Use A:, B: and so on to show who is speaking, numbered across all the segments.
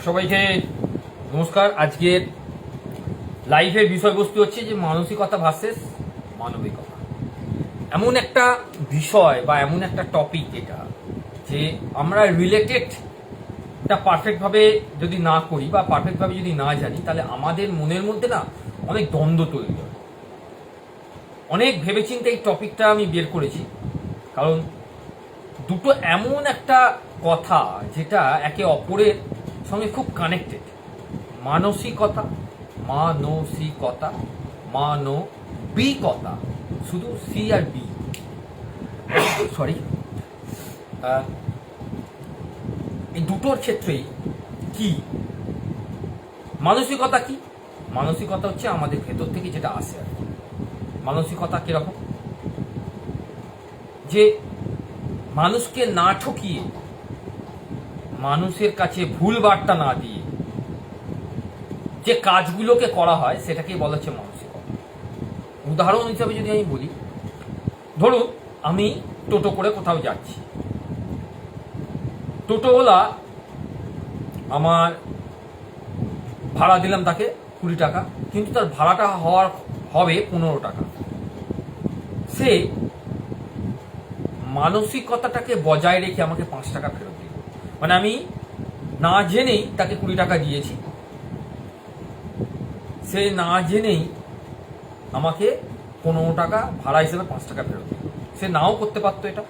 A: সবাইকে নমস্কার। আজকের লাইফের বিষয়বস্তু হচ্ছে যে মানসিকতা ভার্সেস মানবিকতা। এমন একটা বিষয় বা এমন একটা টপিক এটা যে আমরা রিলেটেড টা পারফেক্টভাবে যদি না করি বা পারফেক্টভাবে যদি না জানি, তাহলে আমাদের মনের মধ্যে না অনেক দ্বন্দ্ব তৈরি হয়। অনেক ভেবেচিন্তে এই টপিকটা আমি বের করেছি। কারণ দুটো এমন একটা কথা যেটা একে অপরের সঙ্গে খুব কানেক্টেড মানসিকতা মানসিকতা, মানবিকতা, শুধু সি আর বি সরি এই দুটোর ক্ষেত্রেই কি? মানসিকতা কি? মানসিকতা হচ্ছে আমাদের ভেতর থেকে যেটা আসে আর মানসিকতা কীরকম? যে মানুষকে না ঠকিয়ে মানুষের কাছে ভুল বার্তা না দিয়ে যে কাজগুলোকে করা হয়, সেটাকেই বলা হচ্ছে মানসিকতা উদাহরণ হিসাবে যদি আমি বলি, ধরুন আমি টোটো করে কোথাও যাচ্ছি। টোটোওয়ালা আমার ভাড়া দিলাম তাকে কুড়ি টাকা, কিন্তু তার ভাড়াটা হওয়ার, হবে পনেরো টাকা। সে মানসিকতাটাকে বজায় রেখে আমাকে পাঁচ টাকা ফেরত মানে আমি না জেনেই তাকে কুড়ি টাকা দিয়েছি। সে না জেনেই আমাকে পনেরো টাকা ভাড়া হিসেবে পাঁচ টাকা ফেরত সে নাও করতে পারতো এটা।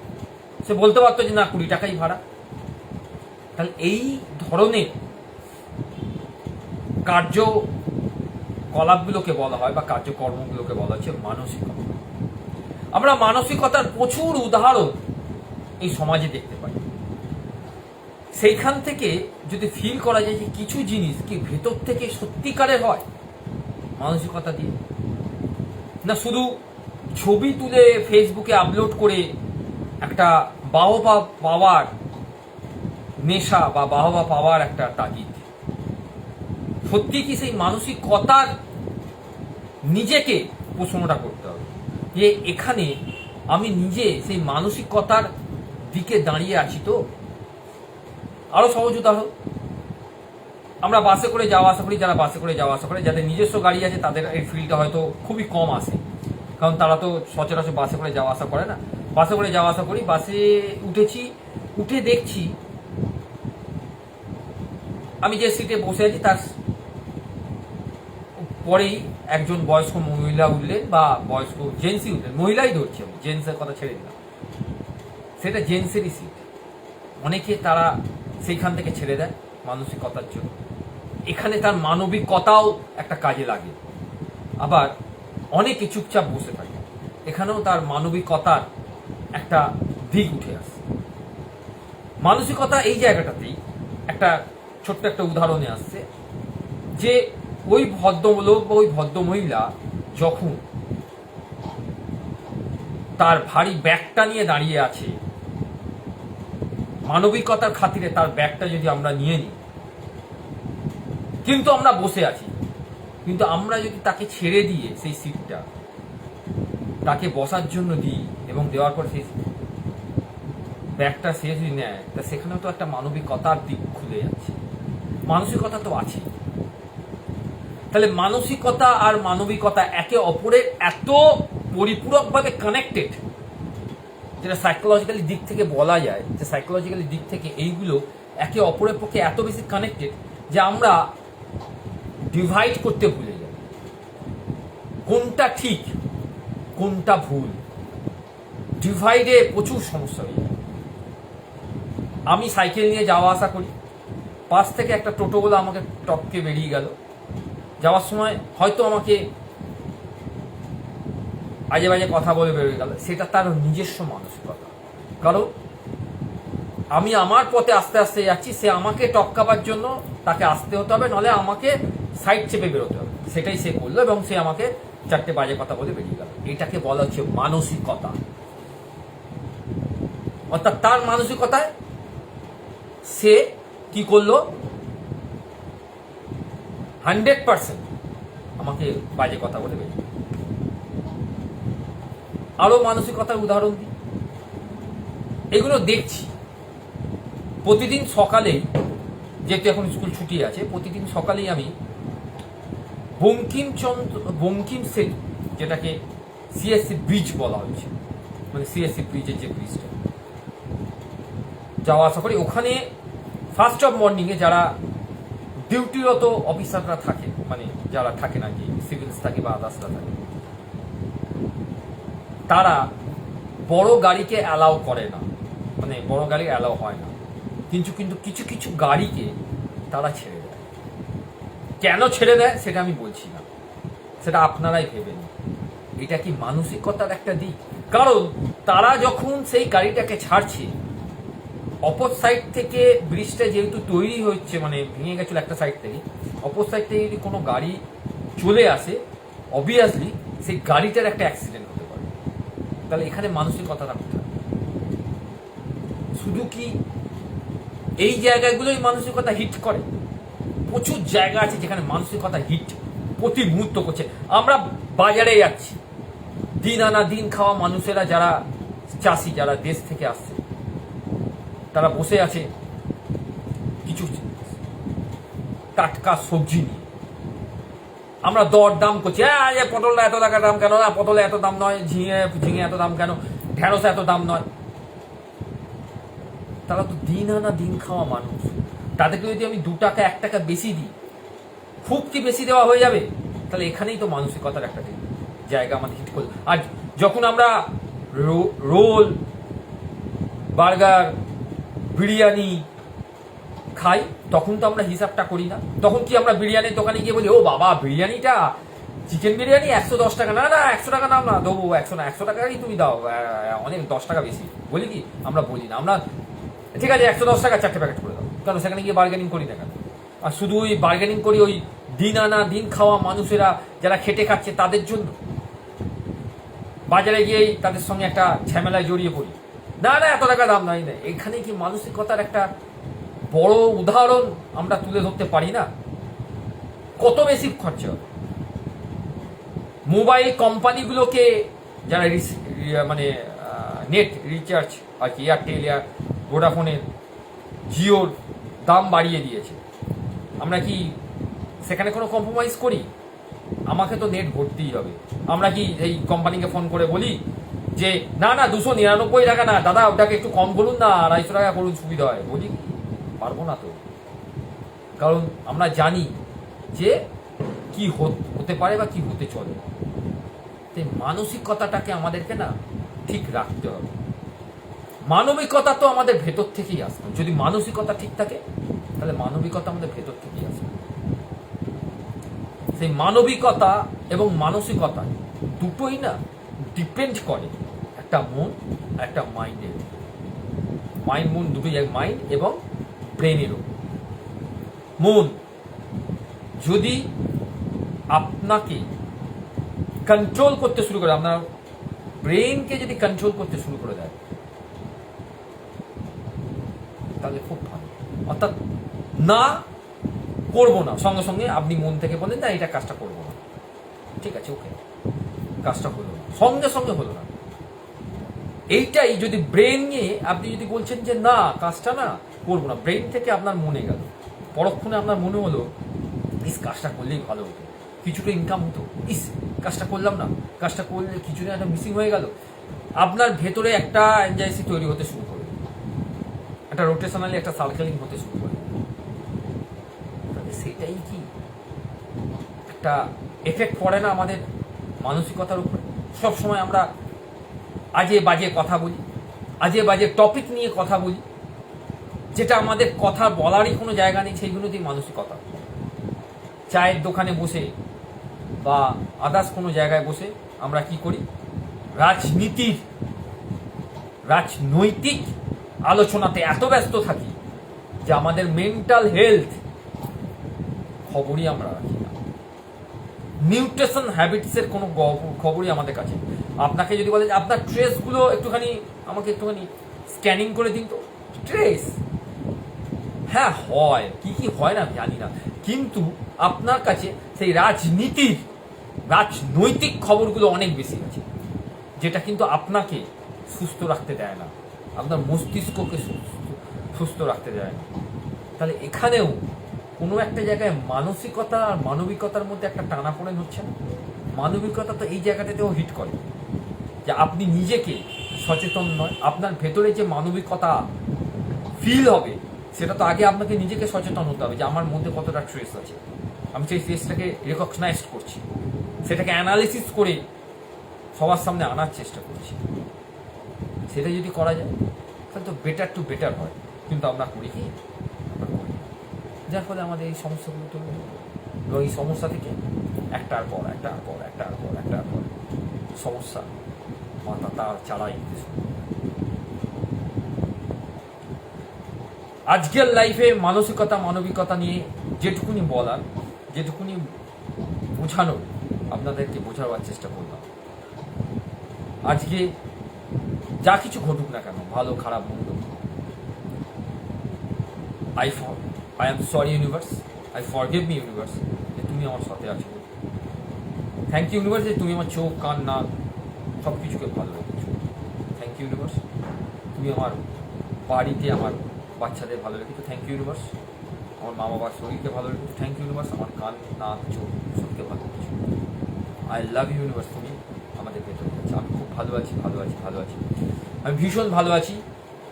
A: সে বলতে পারতো যে, না, কুড়ি টাকাই ভাড়া। তাহলে এই ধরনের কার্য কলাপগুলোকে বলা হয় বা কার্যকর্মগুলোকে বলা হচ্ছে মানসিকতা। আমরা মানসিকতার প্রচুর উদাহরণ এই সমাজে দেখতে পাই। সেইখান থেকে যদি ফিল করা যায় যে কিছু জিনিস কি ভেতর থেকে সত্যিকারের হয়, মানসিকতা দিয়ে। না শুধু ছবি তুলে ফেসবুকে আপলোড করে একটা বাহবা পাওয়ার নেশা বা বাহবা পাওয়ার একটা তাগিদ। সত্যি কি সেই মানসিকতার নিজেকে প্রশ্নটা করতে হবে যে এখানে আমি নিজে সেই মানসিকতার দিকে দাঁড়িয়ে আছি তো? আরও সহজ উদাহরণ আমরা বাসে করে যাওয়া আসা করি, যারা বাসে করে যাওয়া আসা করে, যাদের নিজস্ব গাড়ি আছে, তাদের এই ফিলটা হয়তো খুবই কম আসে। কারণ তারা তো সচরাচর বাসে করে যাওয়া আসা করে না। বাসে করে যাওয়া আসা করি, বাসে উঠেছি, উঠে দেখছি, আমি যে সিটে বসে আছি, তার পরেই একজন বয়স্ক মহিলা উঠলেন বা বয়স্ক জেন্সি উঠলেন। মহিলাই ধরছি আমি জেন্টসের কথা ছেড়ে দিলাম। সেটা জেন্টসেরই সিট অনেকে তারা সেইখান থেকে ছেড়ে দেয় মানসিকতার জন্য। এখানে তার মানবিকতাও একটা কাজে লাগে। আবার অনেকে চুপচাপ বসে থাকে। এখানেও তার মানবিকতার একটা দিক উঠে আসে। মানসিকতা এই জায়গাটাতেই একটা ছোট্ট একটা উদাহরণে আসছে যে ওই ভদ্রলোক বা ওই ভদ্রমহিলা যখন তার ভারী ব্যাগটা নিয়ে দাঁড়িয়ে আছে মানবিকতার খাতিরে তার ব্যাগটা যদি আমরা নিয়ে নিই। কিন্তু আমরা বসে আছি। কিন্তু আমরা যদি তাকে ছেড়ে দিয়ে সেই সিটটা তাকে বসার জন্য দিই এবং দেওয়ার পর সেই ব্যাগটা সে যদি নেয়, তা সেখানেও তো একটা মানবিকতার দিক খুলে যাচ্ছে। মানসিকতা তো আছে তাহলে মানসিকতা আর মানবিকতা একে অপরের এত পরিপূরকভাবে কানেক্টেড যেটা সাইকোলজিক্যালি দিক থেকে বলা যায়, যে সাইকোলজিক্যালি দিক থেকে এইগুলো একে অপরের পক্ষে এত বেশি কানেক্টেড যে আমরা ডিভাইড করতে ভুলে যাই। কোনটা ঠিক, কোনটা ভুল? ডিভাইডে প্রচুর সমস্যা হয়ে যায়। আমি সাইকেল নিয়ে যাওয়া আসা করি। পাশ থেকে একটা টোটোগুলো আমাকে টপকে বেরিয়ে গেল। যাওয়ার সময় হয়তো আমাকে আজে বাজে কথা বলে বেরিয়ে গেল। সেটা তার নিজস্ব মানসিকতা। কারণ আমি আমার পথে আস্তে আস্তে যাচ্ছি, সে আমাকে টপকাবার জন্য তাকে আসতে হতে হবে, নাহলে আমাকে সাইড চেপে বেরোতে হবে। সেটাই সে করল এবং সে আমাকে চারটে বাজে কথা বলে বেরিয়ে গেল। এটাকে বলা হচ্ছে মানসিকতা। অর্থাৎ তার মানসিকতায় সে কি করল? হান্ড্রেড পার্সেন্ট আমাকে বাজে কথা বলে বেরিয়ে গেল। আরও মানসিকতার উদাহরণ দিই। এগুলো দেখছি। প্রতিদিন সকালে যেহেতু এখন স্কুল ছুটি আছে, প্রতিদিন সকালেই আমি বঙ্কিমচন্দ্র, বঙ্কিম সেতু যেটাকে সিএসসি ব্রিজ বলা হচ্ছে মানে সিএসসি ব্রিজের যে ব্রিজটা। যাওয়া আসা করি। ওখানে ফার্স্ট অফ মর্নিংয়ে যারা ডিউটিরত অফিসাররা থাকে মানে যারা থাকে না কি সিভিলস থাকে বা আদার্সরা থাকে তারা বড় গাড়িকে অ্যালাউ করে না। মানে বড় গাড়ি অ্যালাউ হয় না। কিন্তু কিন্তু কিছু কিছু গাড়িকে তারা ছেড়ে দেয়। কেন ছেড়ে দেয় সেটা আমি বলছি না। সেটা আপনারাই ভেবে এটা কি মানসিকতার একটা দিক? কারণ তারা যখন সেই গাড়িটাকে ছাড়ছে, অপর সাইড থেকে ব্রিজটা যেহেতু তৈরি হচ্ছে মানে ভেঙে গেছিল একটা সাইড থেকে, অপর সাইড থেকে যদি কোনো গাড়ি চলে আসে অবভিয়াসলি সেই গাড়িটার একটা অ্যাক্সিডেন্ট তাহলে এখানে মানসিকতাটা কোথায় শুধু কি এই জায়গাগুলোই মানসিকতা হিট করে? প্রচুর জায়গা আছে যেখানে মানসিকতা হিট প্রতি মুহূর্ত করছে। আমরা বাজারে যাচ্ছি। দিন আনা দিন খাওয়া মানুষেরা যারা চাষি, যারা দেশ থেকে আসছে, তারা বসে আছে কিছু টাটকা সবজি নিয়ে। আমরা দর দাম করছি। হ্যাঁ এই পটলটা এত টাকা দাম কেন? না, পটলে এত দাম নয়, ঝিঙে ঝিঙে এত দাম কেন? ঢেঁড়স এত দাম নয়। তারা তো দিন আনা দিন খাওয়া মানুষ। তাদেরকে যদি আমি দু টাকা, এক টাকা বেশি দিই খুব কি বেশি দেওয়া হয়ে যাবে, তাহলে এখানেই তো মানসিকতার একটা জায়গা আমাদের হিট করবে আর যখন আমরা রোল, বার্গার, বিরিয়ানি খাই, তখন তো আমরা হিসাবটা করি না। তখন কি আমরা বিরিয়ানির দোকানে গিয়ে বলি, ও বাবা, বিরিয়ানিটা? চিকেন বিরিয়ানি একশো দশ টাকা? না না, একশো টাকা নাও না, দেবো, একশো না, একশো টাকাই তুমি দাও। অনেক দশ টাকা বেশি। বলি কি, আমরা বলি না, আমরা ঠিক আছে, একশো দশ টাকা চারটে প্যাকেট করে দাও। কারণ সেখানে গিয়ে বার্গেনিং করি না কেন? আর শুধু ওই বার্গেনিং করি ওই দিন আনা, দিন খাওয়া মানুষেরা, যারা খেটে খাচ্ছে, তাদের জন্য। বাজারে গিয়েই তাদের সঙ্গে একটা ঝামেলায় জড়িয়ে পড়ি। না না, এত টাকা দাম নাই না এখানে কি মানসিকতার একটা বড় উদাহরণ আমরা তুলে ধরতে পারি না। কত বেশি খরচা হবে? মোবাইল কোম্পানিগুলোকে যারা মানে নেট রিচার্জ আর কি, এয়ারটেল, এয়ার, ভোডাফোনের জিওর দাম বাড়িয়ে দিয়েছে। আমরা কি সেখানে কোনো কম্প্রোমাইজ করি? আমাকে তো নেট ভরতেই হবে। আমরা কি এই কোম্পানিকে ফোন করে বলি যে, না না, দুশো নিরানব্বই টাকা না, দাদা, ওটাকে একটু কম করুন না, আড়াইশো টাকা করুন, সুবিধা হয়। বলি? পারব না তো। কারণ আমরা জানি যে কি হতে পারে বা কি হতে চলে। তাই মানসিকতাটাকে আমাদেরকে না ঠিক রাখতে হবে। মানবিকতা তো আমাদের ভেতর থেকেই আসবে যদি মানসিকতা ঠিক থাকে, তাহলে মানবিকতা আমাদের ভেতর থেকেই আসবে সেই মানবিকতা এবং মানসিকতা দুটোই না ডিপেন্ড করে একটা মন, একটা মাইন্ডের মাইন্ড মন দুটোই এক মাইন্ড এবং ব্রেনেরও মন, যদি আপনাকে কন্ট্রোল করতে শুরু করে, আপনার ব্রেনকে যদি কন্ট্রোল করতে শুরু করে দেয়, তাহলে খুব ভালো। অর্থাৎ না করব না। সঙ্গে সঙ্গে আপনি মন থেকে বলেন, না এটা কাজটা করব না। ঠিক আছে ওকে কাজটা হলো না। সঙ্গে সঙ্গে হলো না। এইটাই যদি ব্রেন নিয়ে আপনি যদি বলছেন যে, না, কাজটা না করব না। ব্রেন থেকে আপনার মনে গেল। পরক্ষণে আপনার মনে হলো, ইস, কাজটা করলেই ভালো হতো। কিছুটা ইনকাম হতো। ইস, কাজটা করলাম না। কাজটা করলে কিছুটা একটা মিসিং হয়ে গেল। আপনার ভেতরে একটা অ্যাংজাইসি তৈরি হতে শুরু করবে একটা রোটেশনালি একটা সার্কেলিং হতে শুরু তাহলে সেটাই কি? একটা এফেক্ট পড়ে না আমাদের মানসিকতার উপরে? সব সময় আমরা আজে বাজে কথা বলি আজে বাজে টপিক নিয়ে কথা বলি। যেটা আমাদের কথা বলারই কোনো জায়গা নেই সেইগুলোতেই মানসিকতা। চায়ের দোকানে বসে বা আদার্স কোনো জায়গায় বসে আমরা কি করি? রাজনীতির, রাজনৈতিক আলোচনাতে এত ব্যস্ত থাকি যে আমাদের মেন্টাল হেলথ খবরই আমরা রাখি না। নিউট্রিশন হ্যাবিটসের কোনো খবরই আমাদের কাছে আপনাকে যদি বলে আপনার ট্রেসগুলো একটুখানি, আমাকে একটুখানি স্ক্যানিং করে দিন তো। ট্রেস হ্যাঁ হয়। কি কি হয় না জানি না। কিন্তু আপনার কাছে সেই রাজনীতির, রাজনৈতিক খবরগুলো অনেক বেশি আছে, যেটা কিন্তু আপনাকে সুস্থ রাখতে দেয় না। আপনার মস্তিষ্ককে সুস্থ সুস্থ রাখতে দেয় না। তাহলে এখানেও কোনো একটা জায়গায় মানসিকতা আর মানবিকতার মধ্যে একটা টানাপোড়েন হচ্ছে না? মানবিকতা তো এই জায়গাটাতেও হিট করে। যে আপনি নিজেকে সচেতন নয়, আপনার ভেতরে যে মানবিকতা ফিল হবে সেটা তো আগে আপনাকে নিজেকে সচেতন হতে হবে যে আমার মধ্যে কতটা ট্রেস আছে। আমি সেই ট্রেসটাকে রেকগনাইজ করছি। সেটাকে অ্যানালিসিস করে সবার সামনে আনার চেষ্টা করছি। সেটা যদি করা যায়, তাহলে তো বেটার টু বেটার হয়। কিন্তু আমরা করি কি। যার ফলে আমাদের এই সমস্যাগুলো তৈরি এবং এই সমস্যা থেকে একটার পর একটার পর একটার পর একটার পর সমস্যা মাথা তার চালাই দিতে শুরু করে। আজকের লাইফে মানসিকতা, মানবিকতা নিয়ে যেটুকুনি বলার, যেটুকুনি বোঝানোর আপনাদেরকে বোঝাবার চেষ্টা করলাম। আজকে যা কিছু ঘটুক না কেন, ভালো, খারাপ, মন্দ। I for I am sorry universe I for forgive me universe যে তুমি আমার সাথে আছো। থ্যাংক ইউ ইউনিভার্স যে তুমি আমার চোখ, কান, নাক সব কিছুকে ভালো রেখেছো থ্যাংক ইউ ইউনিভার্স তুমি আমার বাড়িতে, আমার বাচ্চাদের ভালো রেখে তো থ্যাংক ইউ ইউনিভার্স আমার মা বাবার শরীরকে ভালো রেখেছো থ্যাংক ইউ ইউনিভার্স আমার কান নাক চোখ সবকে ভালো রেখেছো আই লাভ ইউ ইউনিভার্স তুমি আমাদের ভেতর আছো আমি খুব ভালো আছি ভালো আছি ভালো আছি আমি ভীষণ ভালো আছি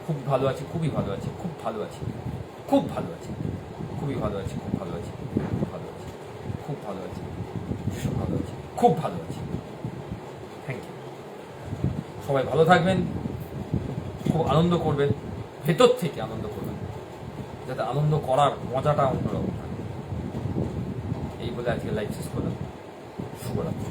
A: খুব ভালো আছি খুবই ভালো আছি খুব ভালো আছি খুব ভালো আছি খুবই ভালো আছি খুব ভালো আছি খুব ভালো আছি খুব ভালো আছি ভীষণ ভালো আছি খুব ভালো আছি থ্যাংক ইউ সবাই ভালো থাকবেন খুব আনন্দ করবেন ভেতর থেকে আনন্দ করবেন যাতে আনন্দ করার মজাটা অন্যরকম থাকে এই বলে আজকে লাইভ শেষ করলাম। শুভরাত্রি।